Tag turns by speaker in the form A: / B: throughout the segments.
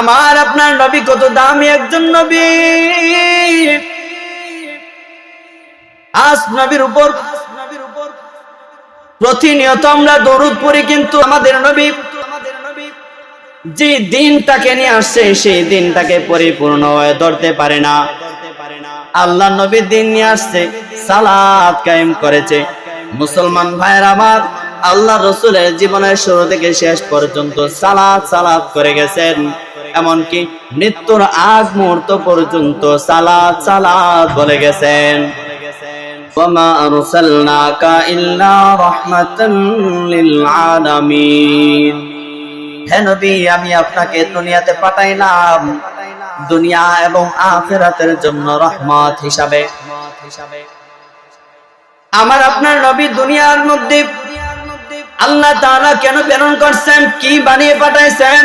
A: আমার আপনার নবী কত দামি একজন নবী। আজ নবীর উপর প্রতিনিয়ত আমরা দরুদ পড়ি, কিন্তু আমাদের নবী যে দিনটাকে নিয়ে আসছে, সেই দিনটাকে পরিপূর্ণ হয়ে ধরতে পারে না। আল্লাহ নবীর দিন নিয়ে আসছে, সালাত কায়েম করেছে। মুসলমান ভাইয়ের আমার, আল্লাহ রসুলের জীবনের শুরু থেকে শেষ পর্যন্ত সালাত সালাত করে গেছেন। এমনকি মৃত্যুর আগ মুহূর্ত পর্যন্ত সালাত সালাত বলে গেছেন وما أرسلناك إلا رحمة للعالمين হে নবী আমি আপনাকে দুনিয়াতে পাঠাইলাম দুনিয়া এবং আখিরাতের জন্য রহমত হিসাবে আমার আপনার নবী দুনিয়ার মধ্যে আল্লাহ তাআলা কেন প্রেরণ করছেন কি বানিয়ে পাঠাইছেন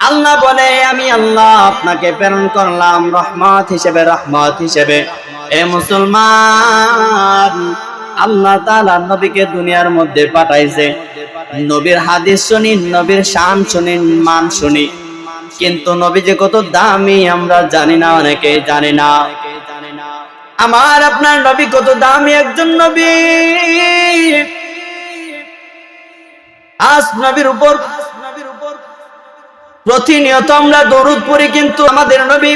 A: আল্লাহ বলে, আমি আল্লাহ আপনাকে প্রেরণ করলাম, রহমত হিসেবে রহমত হিসেবে। এ মুসলমান, আল্লাহ তাআলা নবীকে দুনিয়ার মধ্যে পাঠাইছে। নবীর হাদিস শুনি, নবীর শান শুনি, মান শুনি। কিন্তু নবী যে কত দামি, আমরা জানি না, অনেকে জানি না। আমার আপনার নবী কত দামি একজন নবী। আজ নবীর উপর প্রতিনিয়ত আমরা দরুদ পড়ি, কিন্তু আমাদের নবী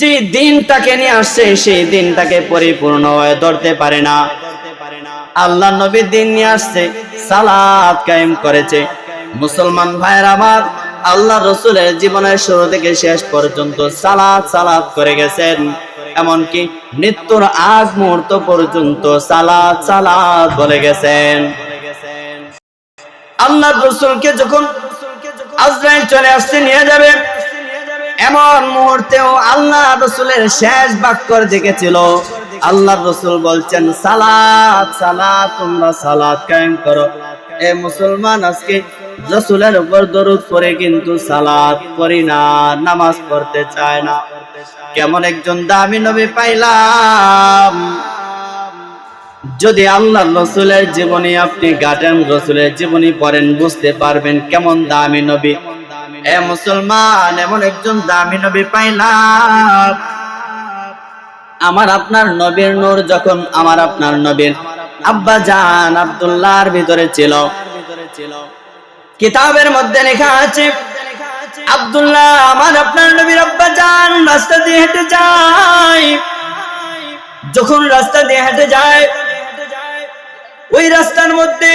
A: যে দিনটাকে নিয়ে আসছে, সেই দিনটাকে পরিপূর্ণ হয়ে ধরতে পারে না। আল্লাহ নবী দিন নিয়ে আসছে, সালাত কায়েম করেছে। মুসলমান ভাইয়ের আমার, আল্লাহ রসুলের জীবনের শুরু থেকে শেষ পর্যন্ত সালাত সালাত করে গেছেন। এমনকি মৃত্যুর আগ মুহূর্ত পর্যন্ত সালাত সালাত বলে গেছেন। আল্লাহ রসুলকে যখন আজরাইল চলে আসতে নিয়ে যাবে। এমন মুহূর্তেও আল্লাহ রসুলের শেষ বাক্যর দেখেছিল। আল্লাহ রসুল বলছেন, সালাত সালাত, তোমরা সালাত কায়েম করো। এ মুসলমান, আজকে রসুলের উপর দরুদ করে কিন্তু সালাত পড়ি না, নামাজ পড়তে চায় না। কেমন একজন দামি নবী পাইলাম। যদি আল্লাহ রসুলের জীবনী আপনি গাটেন রসুলের জীবনী পড়েন, বুঝতে পারবেন কেমন দামি নবী। এ মুসলমান, এমন একজন দামি নবী পাইলাম। আমার আপনার নবীর নূর যখন আমার আপনার নবীর আব্বা জান আব্দুল্লাহর ভিতরে ছিল। কিতাবের মধ্যে লেখা আছে, আব্দুল্লাহ আমার আপনার নবীর আব্বা জান রাস্তা দিয়ে হেঁটে যায়। যখন রাস্তা দিয়ে হেঁটে যায় ওই রাস্তার মধ্যে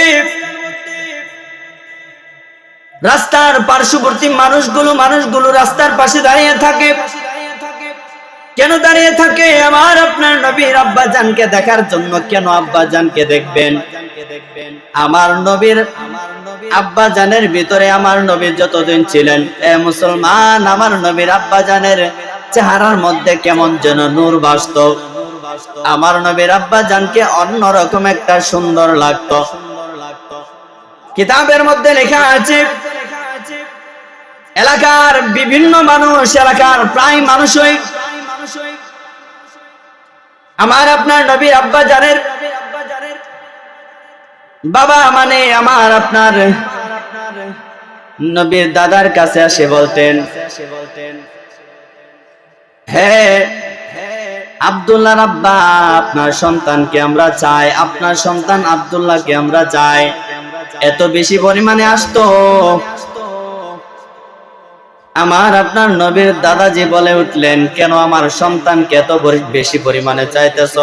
A: রাস্তার পার্শ্ববর্তী মানুষগুলো মানুষগুলো রাস্তার পাশে দাঁড়িয়ে থাকে। কেন দাঁড়িয়ে থাকে? আমার আপনার নবীর আব্বা জানকে দেখার জন্য কেন আব্বা জানকে দেখবেন? আমার নবীর আব্বা জানের ভিতরে আমার নবী যতদিন ছিলেন, এ মুসলমান, আমার নবীর আব্বা জানের চেহারার মধ্যে কেমন যেন নূর বাসত আমার নবীর আব্বা জানকে অন্যরকম একটা সুন্দর লাগতো। কিতাবের মধ্যে লেখা আছে, এলাকার বিভিন্ন মানুষ, এলাকার প্রায় মানুষই আমার আপনার নবীর আব্বা জানের বাবা মানে আমার আপনার নবীর দাদার কাছে আসে বলতেন হ্যাঁ আব্দুল্লাহ আব্বা, আপনার সন্তানকে আমরা চাই, আপনার সন্তান আব্দুল্লাহকে আমরা চাই। এত বেশি পরিমাণে আসতো। আমার আপনার নবীর দাদাজি বলে উঠলেন, কেন আমার সন্তানকে এত বেশি পরিমাণে চাইতেছ?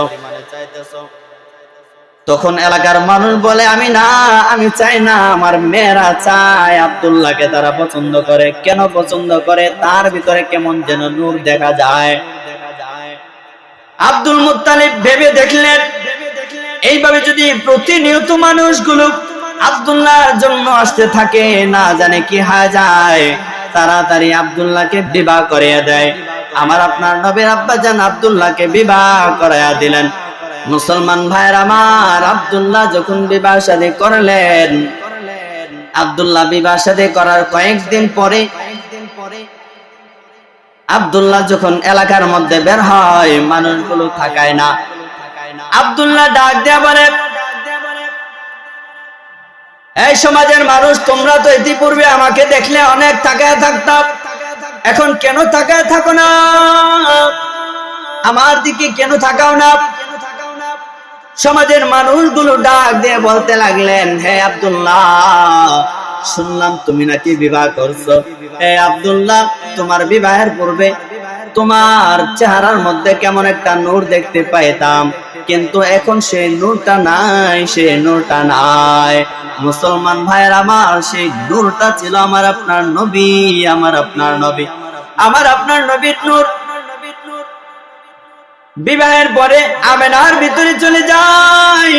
A: তখন এলাকার মানুষ বলে, আমি না, আমি চাই না, আমার মেয়েরা চায় আব্দুল্লাহকে তারা পছন্দ করে। কেন পছন্দ করে? তার ভিতরে কেমন যেন নূর দেখা যায়। আব্দুল মুত্তালিব ভেবে দেখলেন, এইভাবে যদি প্রতিনিয়ত মানুষগুলো আব্দুল্লাহর জন্য আসতে থাকে, না জানে কি হয়ে যায়। তাড়াতাড়ি আব্দুল্লাহকে বিবাহ করিয়ে দেয়। আমার আপনার নবীর আব্বা জান আব্দুল্লাহকে বিবাহ করাইয়া দিলেন। মুসলমান ভাইয়ের আমার, আব্দুল্লাহ যখন বিবাহ শাদী করলেন, আব্দুল্লাহ বিবাহ শাদী করার কয়েকদিন পরে আব্দুল্লাহ যখন এলাকার মধ্যে বের হয়, মানুষগুলো থাকায় না। আব্দুল্লাহ ডাক দেয়া বলে, এই সমাজের মানুষ, তোমরা তো ইতিপূর্বে আমাকে দেখলে অনেক তাকায় থাকতাম এখন কেন তাকায় থাকো না? আমার দিকে কেন থাকাও না? সমাজের মানুষগুলো ডাক দিয়ে বলতে লাগলেন, হে আব্দুল্লাহ শুনলাম তুমি নাকি বিবাহ করছ। হে আব্দুল্লাহ, তোমার বিবাহের পূর্বে তোমার চেহারার মধ্যে কেমন একটা নূর দেখতে পাইতাম। কিন্তু এখন সেই নূরটা নাই সেই নূরটা নাই। মুসলমান ভাইয়ের আমার সেই নূরটা ছিল আমার আপনার নবী, আমার আপনার নবী, আমার আপনার নবীর নূর। বিবাহের পরে আমেনার ভিতরে চলে যায়।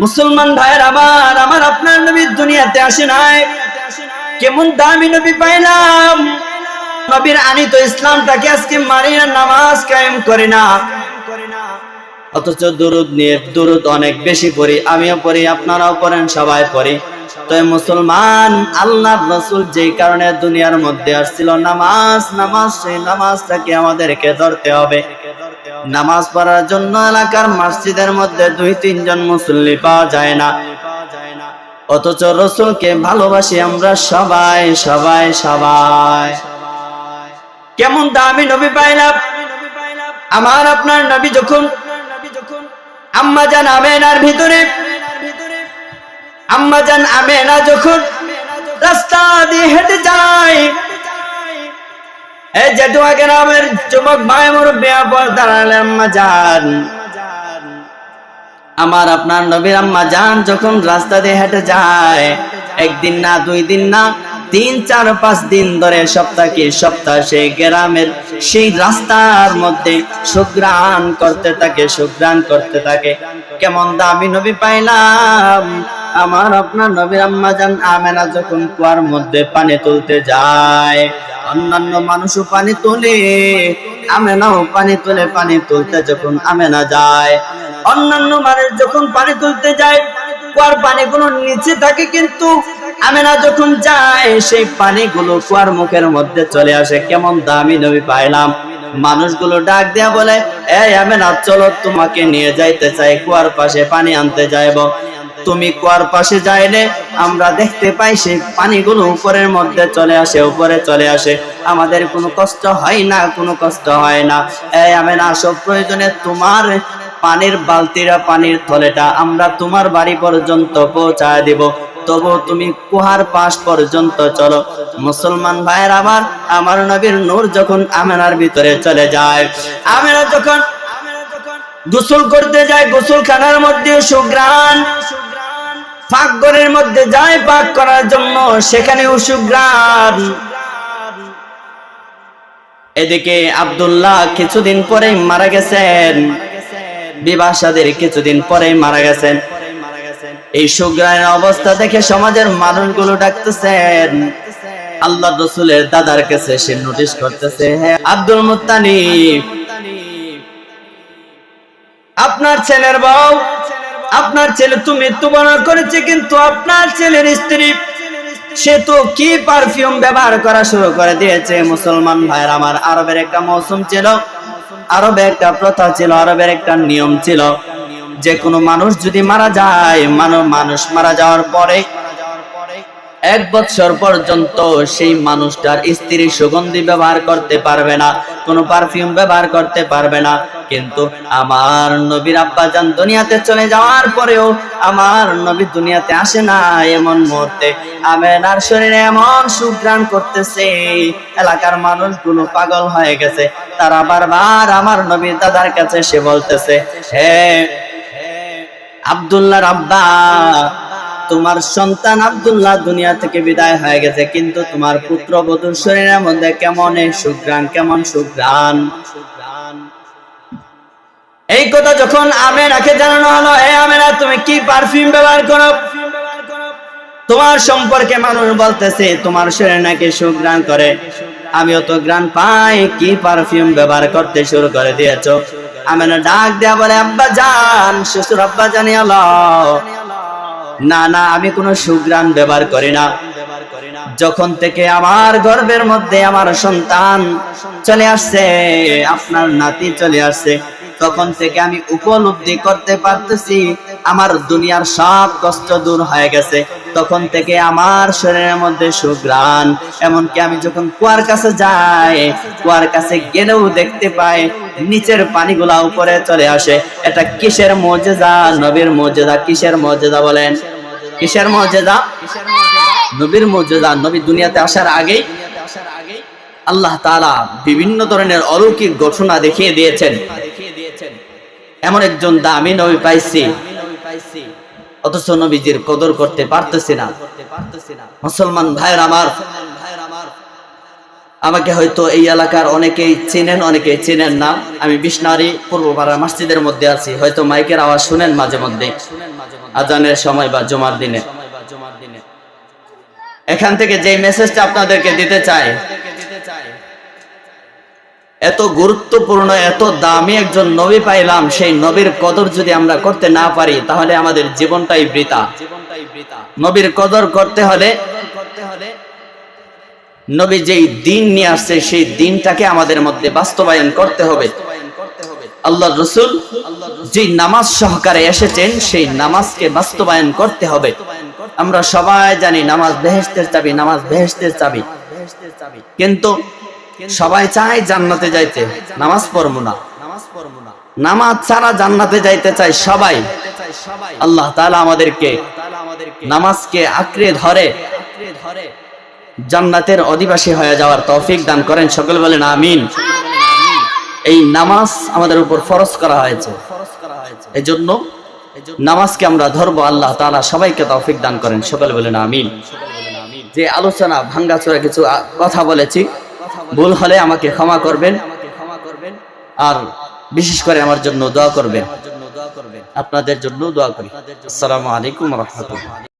A: মুসলমান ভাইয়ের আমার আমার আপনার নবীর দুনিয়াতে আসে নাই। কেমন দামি নবী পাইলাম। নবীর আনিত ইসলামটাকে আজকে মারি না নামাজ কায়েম করে না। অথচ দুরুদ নিয়ে দুরুদ অনেক বেশি পড়ি, আমিও পড়ি, আপনারাও পড়েন, সবাই পড়ি। তো মুসলমান আল্লাহ রসুল যেই কারণে দুনিয়ার মধ্যে আসছিল, নামাজ নামাজ, সেই নামাজটাকে আমাদেরকে ধরতে হবে। নামাজ পড়ার জন্য এলাকার মসজিদের মধ্যে দুই, তিনজন মুসল্লি পাওয়া যায় না। অথচ রসুলকে ভালোবাসি আমরা সবাই সবাই সবাই। কেমন দামি নবী পাইলাম। আমার আপনার নবী যখন আম্মা জান আমেনার ভিতরে, আম্মা জান আমেনা যখন রাস্তা দিয়ে হেঁটে যায় এই জেঠুয়া গ্রামের যুবক ভাই মুরব্বী পর দাঁড়ালে আম্মা আমার আপনার নবীর আম্মা যান যখন রাস্তা দিয়ে হেঁটে যায়, একদিন না, দুই দিন না, তিন, চার, পাঁচ দিন ধরে সপ্তাহে সপ্তাহ সেই গ্রামের সেই রাস্তার মধ্যে সুগ্রাণ করতে থাকে, সুগ্রাণ করতে থাকে। কেমন দামি নবী পাইলাম আমার আপনার নবীর আম্মা যান আমেনা যখন কুয়ার মধ্যে পানি তুলতে যায়, অন্যান্য মানুষও পানি তোলে, আমেনাও পানি তোলে পানি তুলতে যখন আমেনা যায়, অন্যান্য মানুষ যখন পানি তুলতে যায়, কুয়ার পানিগুলো নিচে থাকে কিন্তু আমেনা যখন যায়, সেই পানিগুলো কুয়ার মুখের মধ্যে চলে আসে। কেমন দামি নবী পাইলাম। মানুষগুলো ডাক দেয়া বলে এই আমেনা, চলো তোমাকে নিয়ে যাইতে চাই, কুয়ার পাশে পানি আনতে যাইব। তুমি কুয়ার পাশে যাইলে আমরা দেখতে পাই সেই পানিগুলো উপরের মধ্যে চলে আসে, উপরে চলে আসে। আমাদের কোনো কষ্ট হয় না, কোনো কষ্ট হয় না। এই আমি না, সব প্রয়োজনে তোমার পানির বালতিরা পানির থলেটা আমরা তোমার বাড়ি পর্যন্ত পৌঁছায় দিব। তবু তুমি কুহার পাশ পর্যন্ত চলো। মুসলমান ভাইয়ের আমার আমার নবীর নূর যখন আমেনার ভিতরে চলে যায়, আমেনা যখন গোসল করতে যায় গোসল খানার মধ্যে সুগ্রাণ। পাক ঘরের মধ্যে যায় পাক করার জন্য, সেখানে সুগ্রাণ এদিকে আব্দুল্লাহ কিছুদিন পরে মারা গেছেন। বিবাহ সাদের কিছুদিন পরে মারা গেছেন। এই সুগ্রাণের অবস্থা দেখে সমাজের মানুষগুলো ডাকতেছেন। আল্লাহ রসুলের দাদার কাছে সে নোটিশ করতেছে হ্যাঁ আব্দুল মুত্তালিব, আপনার ছেলের বউ আপনার ছেলে তো মৃত্যুবরণ করেছে কিন্তু আপনার ছেলের স্ত্রী, সে তো কি পারফিউম ব্যবহার করা শুরু করে দিয়েছে? মুসলমান ভাইয়ের আমার আরবের একটা মৌসুম ছিল আরবে একটা প্রথা ছিল, আরবের একটা নিয়ম ছিল। যে কোনো মানুষ যদি মারা যায় মানব মানুষ মারা যাওয়ার পরে এক বছর পর্যন্ত সেই মানুষটার স্ত্রী সুগন্ধি ব্যবহার করতে পারবে না, কোনো পারফিউম ব্যবহার করতে পারবে না। কিন্তু আমার নবীর আব্বা যান দুনিয়াতে চলে যাওয়ার পরেও আমার নবী দুনিয়াতে আসে না এমন মুহূর্তে। আমেনার শরীরে এমন সুগ্রাণ করতেছে, এলাকার মানুষগুলো পাগল হয়ে গেছে। তারা বারবার আমার নবীর দাদার কাছে সে বলতেছে, হে আব্দুল্লাহ আব্বা, তোমার সন্তান আব্দুল্লাহ দুনিয়া থেকে বিদায় হয়ে গেছে, কিন্তু তোমার পুত্র বধুর শরীরের মধ্যে কেমন সুগ্রাণ কেমন সুগ্রাণ এই কথা যখন আমেনাকে জানানো হলো, এ আমেনা, তুমি কি পারফিউম ব্যবহার করো? তোমার সম্পর্কে মানুষ বলতেছে, তোমার শরীরে নাকি সুগ্রাণ করে। আমিও তো গ্রান পাই, কি পারফিউম ব্যবহার করতে শুরু করে দিয়েছ? আমেনা ডাক দেয়া বলে, আব্বা জান, শ্বশুর আব্বা জানি না না, আমি কোনো সুগ্রাণ ব্যবহার করি না। যখন থেকে আমার গর্বের মধ্যে আমার সন্তান চলে আসছে, আপনার নাতি চলে আসছে তখন থেকে আমি উপলব্ধি করতে পারতেছি, আমার দুনিয়ার সব কষ্ট দূর হয়ে গেছে। তখন থেকে আমার শরীরের মধ্যে সুগ্রাণ এমনকি আমি যখন কুয়ার কাছে যাই, কুয়ার কাছে গেলেও দেখতে পাই নিচের পানিগুলা উপরে চলে আসে। এটা কিসের মজেদা নবীর মজেদা কিসের মজেদা বলেন? কিসের মজেদা নবীর মর্যাদা নবী দুনিয়াতে আসার আগেই আল্লাহ তাআলা বিভিন্ন ধরনের অলৌকিক ঘটনা দেখিয়ে দিয়েছেন। এমন একজন দামি নবী পাইছি, অথচ নবীজির কদর করতে পারতেছি না। মুসলমান ভাইয়ের আমার, আমাকে হয়তো এই এলাকার অনেকেই চেনেন অনেকেই চেনেন না। আমি বিষ্ণারি পূর্বপাড়া মসজিদের মধ্যে আছি। হয়তো মাইকের আওয়াজ শুনেন মাঝে মধ্যে। আজানের সময় বা জমার দিনে। এখান থেকে যে মেসেজটা আপনাদেরকে দিতে চাই এত গুরুত্বপূর্ণ, এত দামি একজন নবী পাইলাম, সেই নবীর কদর যদি আমরা করতে না পারি, তাহলে আমাদের জীবনটাই বৃতা নবীর কদর করতে হলে, নবী যেই দিন নিয়ে আসছে, সেই দিনটাকে আমাদের মধ্যে বাস্তবায়ন করতে হবে। আল্লাহ রসুল যে নামাজ সহকারে এসেছেন, সেই নামাজকে বাস্তবায়ন করতে হবে। আমরা সবাই জানি নামাজ বেহেস্তের চাবি, নামাজ বেহেস্তের চাবি। কিন্তু সবাই চায় জান্নাতে যাইতে। নামাজ পড়ব না। নামাজ ছাড়া জান্নাতে যাইতে চায় সবাই। আল্লাহ তাআলা আমাদেরকে নামাজকে আঁকড়ে ধরে। জান্নাতের অধিবাসী হয়ে যাওয়ার তৌফিক দান করেন। সকল বলেন আমিন। এই নামাজ আমাদের উপর ফরজ করা হয়েছে। এই জন্য নামাজকে আমরা ধরবো। আল্লাহ তাআলা সবাইকে তৌফিক দান করেন। সকল বলেন আমিন। যে আলোচনা ভাঙ্গাচোরা কিছু কথা বলেছি ভুল হলে আমাকে ক্ষমা করবেন। আর বিশেষ করে আমার জন্য দোয়া করবেন। আপনাদের জন্য দোয়া করি। আসসালামু আলাইকুম রহমতুল্লাহ।